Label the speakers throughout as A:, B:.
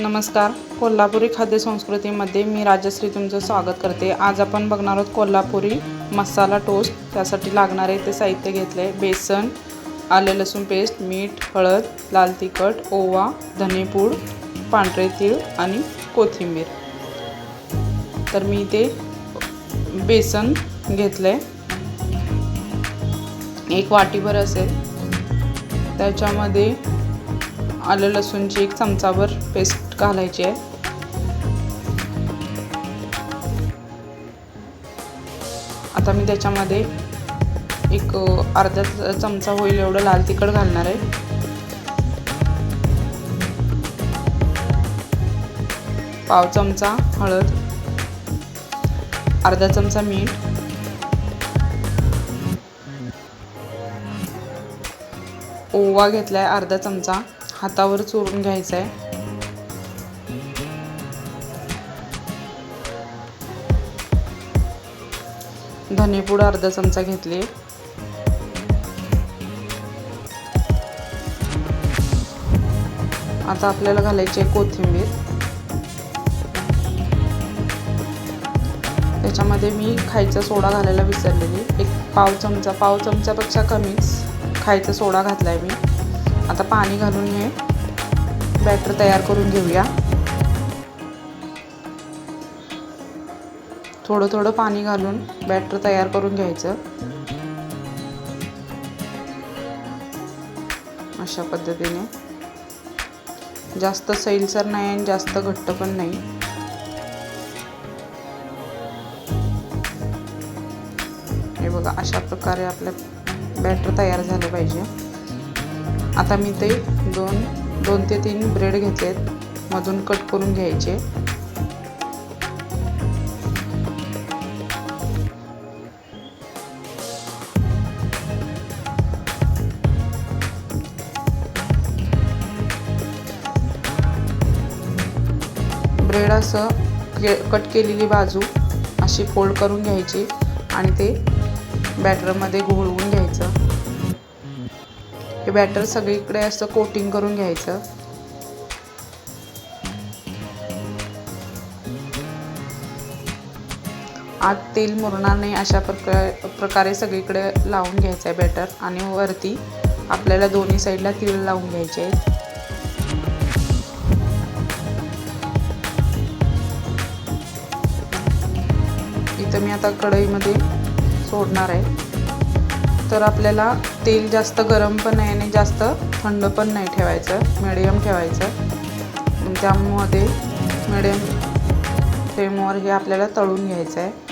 A: नमस्कार. कोल्हापुरी खाद्यसंस्कृतीमध्ये मी राजश्री तुमचं स्वागत करते. आज आपण बघणार आहोत कोल्हापुरी मसाला टोस्ट त्यासाठी लागणारे ते साहित्य घेतले आहे बेसन आले लसूण पेस्ट मीठ हळद लाल तिखट ओवा धनेपूड पांढरे तीळ आणि कोथिंबीर. तर मी ते बेसन घेतलं आहे एक वाटीभर असेल. त्याच्यामध्ये आलं लसूणची एक चमचाभर पेस्ट घालायची आहे. आता मी त्याच्यामध्ये एक अर्धा चमचा होईल एवढं लाल तिखट घालणार आहे. पाव चमचा हळद अर्धा चमचा मीठ ओवा घेतला आहे अर्धा चमचा. हातावर चोरून घ्यायचा आहे धनेपूड अर्धा चमचा घेतली. आता आपल्याला घालायची आहे कोथिंबीर. त्याच्यामध्ये मी खायचा सोडा घालायला विसरलेली. एक पाव चमचा पाव चमचापेक्षा कमीच. खायचा सोडा घातला आहे मी. आता पाणी घालून हे बॅटर तयार करून घेऊया. थोडं थोडं पाणी घालून बॅटर तयार करून घ्यायचं. अशा पद्धतीने. जास्त सैलसर नाही आणि जास्त घट्ट पण नाही. हे बघा अशा प्रकारे आपल्या बॅटर तयार झालं पाहिजे. आता मी ते दोन दोन ते तीन ब्रेड घेतलेत. मधून कट करून घ्यायचे. ब्रेड असं के कट केलेली बाजू अशी फोल्ड करून घ्यायची आणि ते बॅटरमध्ये घोळवून घ्यायचं. हे बॅटर सगळीकडे असं कोटिंग करून घ्यायचं. आत तेल मुरणार नाही अशा प्रकार प्रकारे सगळीकडे लावून घ्यायचं आहे बॅटर आणि वरती आपल्याला दोन्ही साईडला तीळ लावून घ्यायचे आहेत. इथं मी आता कढईमध्ये सोडणार आहे. तर आपल्याला तेल जास्त गरम पण नाही आणि जास्त थंड पण नाही ठेवायचं मिडियम ठेवायचं. त्यामध्ये मिडियम फ्लेमवर हे आपल्याला तळून घ्यायचं आहे.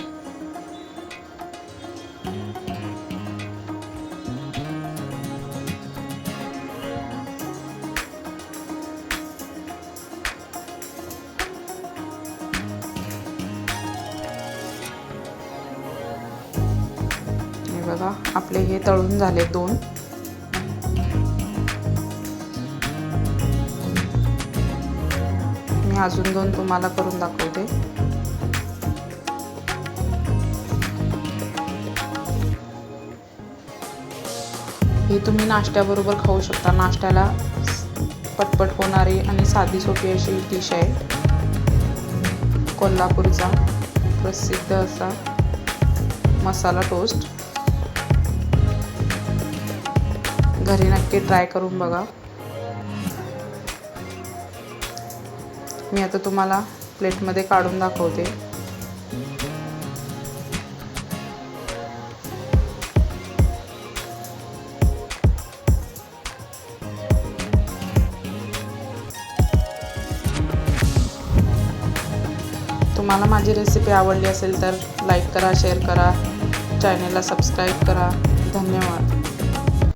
A: बघा आपले हे तळून झाले दोन. मी अजून दोन तुम्हाला करून दाखवते. हे तुम्ही नाश्त्याबरोबर खाऊ शकता. नाश्त्याला पटपट होणारी आणि साधी सोपी अशी डिश आहे. कोल्हापूरचा प्रसिद्ध असा मसाला टोस्ट घरी नक्की ट्राय करून बघा. मी आता तुम्हाला प्लेटमध्ये काढून दाखवते. तुम्हाला माझी रेसिपी आवडली असेल तर लाईक करा शेअर करा. चॅनेलला सबस्क्राईब करा. धन्यवाद.